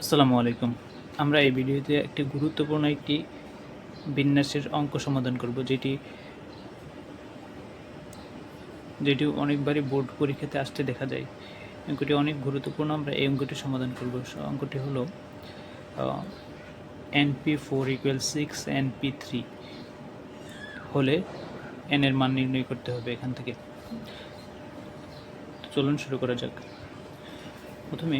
আসসালামু আলাইকুম। আমরা এই ভিডিওতে একটি গুরুত্বপূর্ণ একটি বিন্যাসের অঙ্ক সমাধান করব, যেটি যেটি অনেকবারই বোর্ড পরীক্ষাতে আসতে দেখা যায়। অঙ্কটি অনেক গুরুত্বপূর্ণ, আমরা এই অঙ্কটি সমাধান করব। অঙ্কটি হলো NP four equal six NP three হলে এন এর মান নির্ণয় করতে হবে এখান থেকে। চলুন শুরু করা যাক। প্রথমে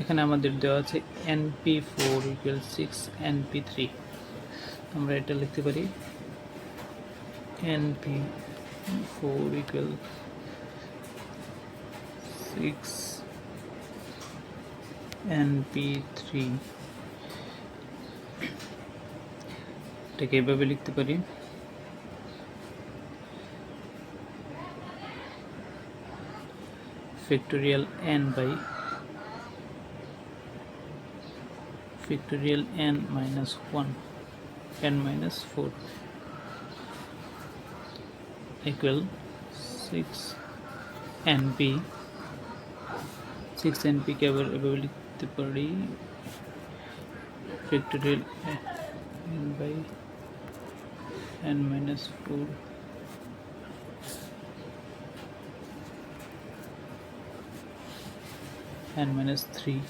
এখানে আমাদের দেওয়া আছে NP four equal six NP three আমরা এটা লিখতে পারি। NP four equal six NP three এটাকে এভাবে লিখতে পারি। Factorial N by factorial n minus 1 n minus 4 equal 6 np 6 np কে আবার এভাবে লিখতে পারি factorial n by n minus 4 n minus 3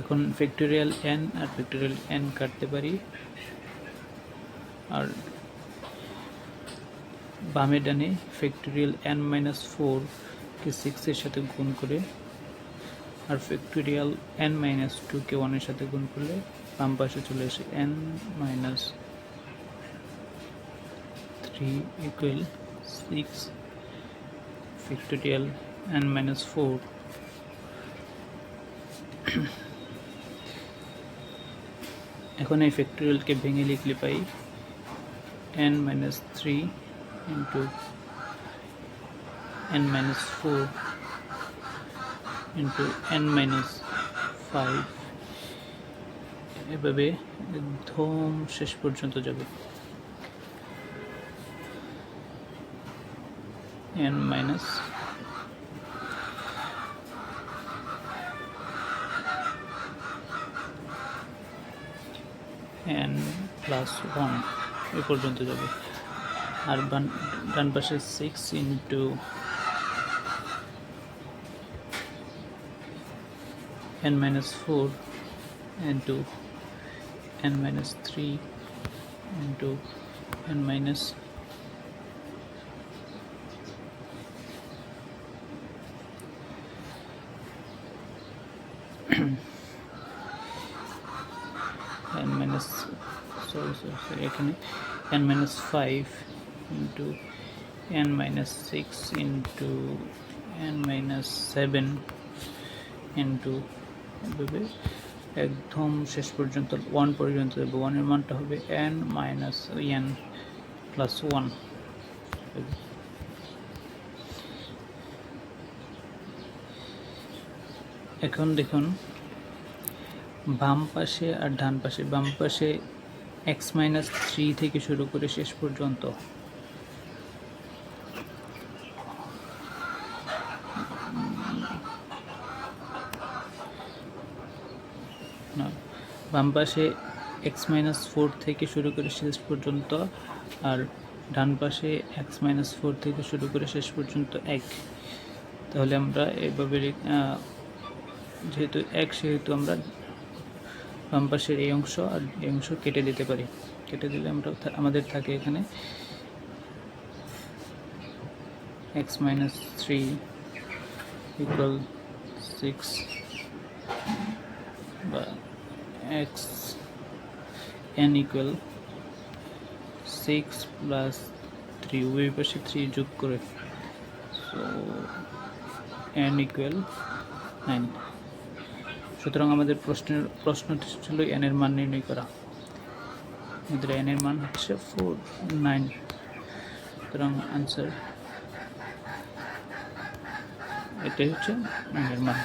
এখন ফ্যাক্টোরিয়াল এন আর ফ্যাক্টোরিয়াল এন কাটতে পারি। আর বামে ডানে ফ্যাক্টোরিয়াল এন মাইনাস ফোরকে সিক্সের সাথে গুণ করে আর ফ্যাক্টোরিয়াল এন মাইনাস টুকে ওয়ানের সাথে গুণ করলে বাম পাশে চলে আসে N minus three equal six factorial N minus four এখন এই ফ্যাক্টোরিয়ালকে ভেঙে লিখলে পাই N minus three into N minus four into N minus five এভাবে একদম শেষ পর্যন্ত যাবে। N minus N plus one এ পর্যন্ত যাবে। আর বান ডান পাশে six into N minus four into N minus three into N minus n minus, sorry sorry sorry এখানে n minus 5 into n minus 6 into n minus 7 into এভাবে একদম শেষ পর্যন্ত ওয়ান পর্যন্ত যাবে। ওয়ানের মানটা হবে N minus N plus one এখন দেখুন বাম পাশে আর ডান পাশে। বাম পাশে এক্স মাইনাস থ্রি থেকে শুরু করে শেষ পর্যন্ত। বাম পাশে এক্স মাইনাস ফোর থেকে শুরু করে শেষ পর্যন্ত আর ডান পাশে এক্স মাইনাস ফোর থেকে শুরু করে শেষ পর্যন্ত এক। তাহলে আমরা এভাবে যেহেতু এক, সেহেতু আমরা বাম পাশের এই অংশ আর এই অংশ কেটে দিতে পারি। কেটে দিলে আমরা আমাদের থাকে এখানে X minus three equal six বা X N equal six plus three উভয় পাশে থ্রি যোগ করে সো এন ইকুয়াল নাইন সুতরাং আমাদের প্রশ্নের, প্রশ্নটি ছিল এন এর মান নির্ণয় করা। আমাদের এন এর মান হচ্ছে ফোর নাইন সুতরাং আনসার এটাই হচ্ছে এন এর মান।